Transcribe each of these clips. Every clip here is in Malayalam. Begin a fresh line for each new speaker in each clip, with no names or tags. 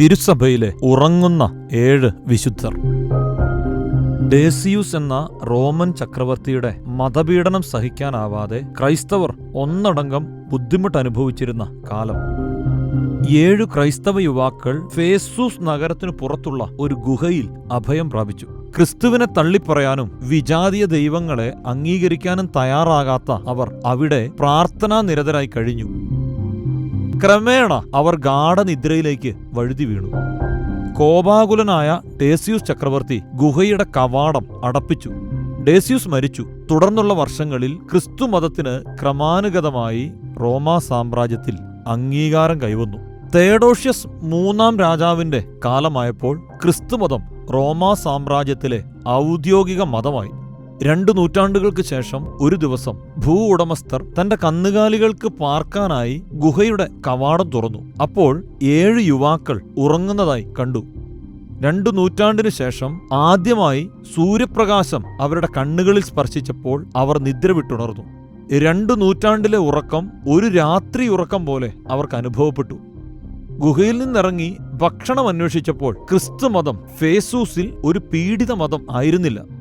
തിരുസഭയിലെ ഉറങ്ങുന്ന ഏഴ് വിശുദ്ധർ. ഡേസിയൂസ് എന്ന റോമൻ ചക്രവർത്തിയുടെ മതപീഡനം സഹിക്കാനാവാതെ ക്രൈസ്തവർ ഒന്നടങ്കം ബുദ്ധിമുട്ട് അനുഭവിച്ചിരുന്ന കാലം. ഏഴ് ക്രൈസ്തവ യുവാക്കൾ ഫേസൂസ് നഗരത്തിനു പുറത്തുള്ള ഒരു ഗുഹയിൽ അഭയം പ്രാപിച്ചു. ക്രിസ്തുവിനെ തള്ളിപ്പറയാനും വിജാതീയ ദൈവങ്ങളെ അംഗീകരിക്കാനും തയ്യാറാകാത്ത അവർ അവിടെ പ്രാർത്ഥനാ നിരതരായി കഴിഞ്ഞു. ക്രമേണ അവർ ഗാഠനിദ്രയിലേക്ക് വഴുതി വീണു. കോപാകുലനായ ഡേസ്യൂസ് ചക്രവർത്തി ഗുഹയുടെ കവാടം അടപ്പിച്ചു. ഡേസ്യൂസ് മരിച്ചു. തുടർന്നുള്ള വർഷങ്ങളിൽ ക്രിസ്തു മതത്തിന് ക്രമാനുഗതമായി റോമാ സാമ്രാജ്യത്തിൽ അംഗീകാരം കൈവന്നു. തേഡോഷ്യസ് മൂന്നാം രാജാവിന്റെ കാലമായപ്പോൾ ക്രിസ്തുമതം റോമാ സാമ്രാജ്യത്തിലെ ഔദ്യോഗിക മതമായി. രണ്ടു നൂറ്റാണ്ടുകൾക്ക് ശേഷം ഒരു ദിവസം ഭൂ ഉടമസ്ഥർ തന്റെ കന്നുകാലികൾക്ക് പാർക്കാനായി ഗുഹയുടെ കവാടം തുറന്നു. അപ്പോൾ ഏഴ് യുവാക്കൾ ഉറങ്ങുന്നതായി കണ്ടു. രണ്ടു നൂറ്റാണ്ടിനു ശേഷം ആദ്യമായി സൂര്യപ്രകാശം അവരുടെ കണ്ണുകളിൽ സ്പർശിച്ചപ്പോൾ അവർ നിദ്ര വിട്ടുണർന്നു. രണ്ടു നൂറ്റാണ്ടിലെ ഉറക്കം ഒരു രാത്രി ഉറക്കം പോലെ അവർക്ക് അനുഭവപ്പെട്ടു. ഗുഹയിൽ നിന്നിറങ്ങി ഭക്ഷണം അന്വേഷിച്ചപ്പോൾ ക്രിസ്തു മതം ഫേസൂസിൽ ഒരു പീഡിത മതം ആയിരുന്നില്ല.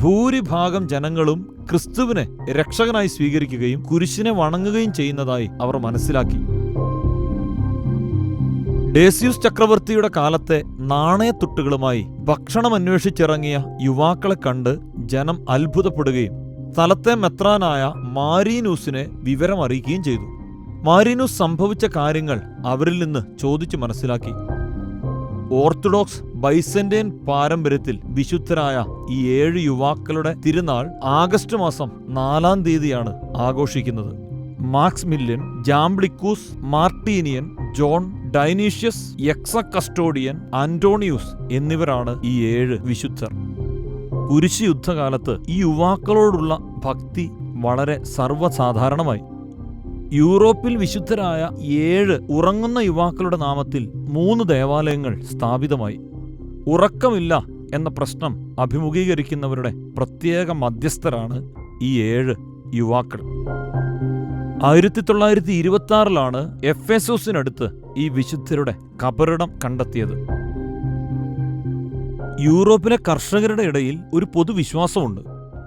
ഭൂരിഭാഗം ജനങ്ങളും ക്രിസ്തുവിനെ രക്ഷകനായി സ്വീകരിക്കുകയും കുരിശിനെ വണങ്ങുകയും ചെയ്യുന്നതായി അവർ മനസ്സിലാക്കി. ഡേസ്യൂസ് ചക്രവർത്തിയുടെ കാലത്തെ നാണയത്തുട്ടുകളുമായി ഭക്ഷണം അന്വേഷിച്ചിറങ്ങിയ യുവാക്കളെ കണ്ട് ജനം അത്ഭുതപ്പെടുകയും സ്ഥലത്തെ മെത്രാനായ മാരീനൂസിനെ വിവരം അറിയിക്കുകയും ചെയ്തു. മാരീനൂസ് സംഭവിച്ച കാര്യങ്ങൾ അവരിൽ നിന്ന് ചോദിച്ചു മനസ്സിലാക്കി. ഓർത്തഡോക്സ് ബൈസന്റൈൻ പാരമ്പര്യത്തിൽ വിശുദ്ധരായ ഈ ഏഴ് യുവാക്കളുടെ തിരുനാൾ ആഗസ്റ്റ് മാസം നാലാം തീയതിയാണ് ആഘോഷിക്കുന്നത്. Maximilian Jamblichus Martinian John Dionysius Exacustodian Antonius എന്നിവരാണ് ഈ ഏഴ് വിശുദ്ധർ. കുരിശ് യുദ്ധകാലത്ത് ഈ യുവാക്കളോടുള്ള ഭക്തി വളരെ സർവസാധാരണമായി. യൂറോപ്പിൽ വിശുദ്ധരായ ഏഴ് ഉറങ്ങുന്ന യുവാക്കളുടെ നാമത്തിൽ മൂന്ന് ദേവാലയങ്ങൾ സ്ഥാപിതമായി. ഉറക്കമില്ല എന്ന പ്രശ്നം അഭിമുഖീകരിക്കുന്നവരുടെ പ്രത്യേക മധ്യസ്ഥരാണ് ഈ ഏഴ് യുവാക്കൾ. ആയിരത്തി തൊള്ളായിരത്തി ഇരുപത്തി ആറിലാണ് എഫ് എസോസിനടുത്ത് ഈ വിശുദ്ധരുടെ കബറിടം കണ്ടെത്തിയത്. യൂറോപ്പിലെ കർഷകരുടെ ഇടയിൽ ഒരു പൊതുവിശ്വാസമുണ്ട്.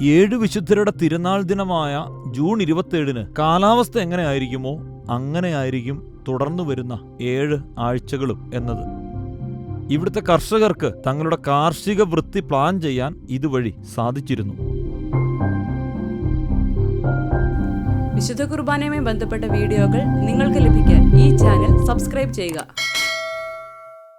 ഏഴ് വിശുദ്ധരുടെ തിരുനാൾ ദിനമായ ജൂൺ ഇരുപത്തേഴിന് കാലാവസ്ഥ എങ്ങനെയായിരിക്കുമോ അങ്ങനെയായിരിക്കും തുടർന്നു വരുന്ന ഏഴ് ആഴ്ചകളും എന്നത്. ഇവിടുത്തെ കർഷകർക്ക് തങ്ങളുടെ കാർഷിക വൃത്തി പ്ലാൻ ചെയ്യാൻ ഇതുവഴി സാധിച്ചിരുന്നു.
വിശുദ്ധ കുർബാനയുമായി ബന്ധപ്പെട്ട വീഡിയോകൾ നിങ്ങൾക്ക് ലഭിക്കാൻ ഈ ചാനൽ സബ്സ്ക്രൈബ് ചെയ്യുക.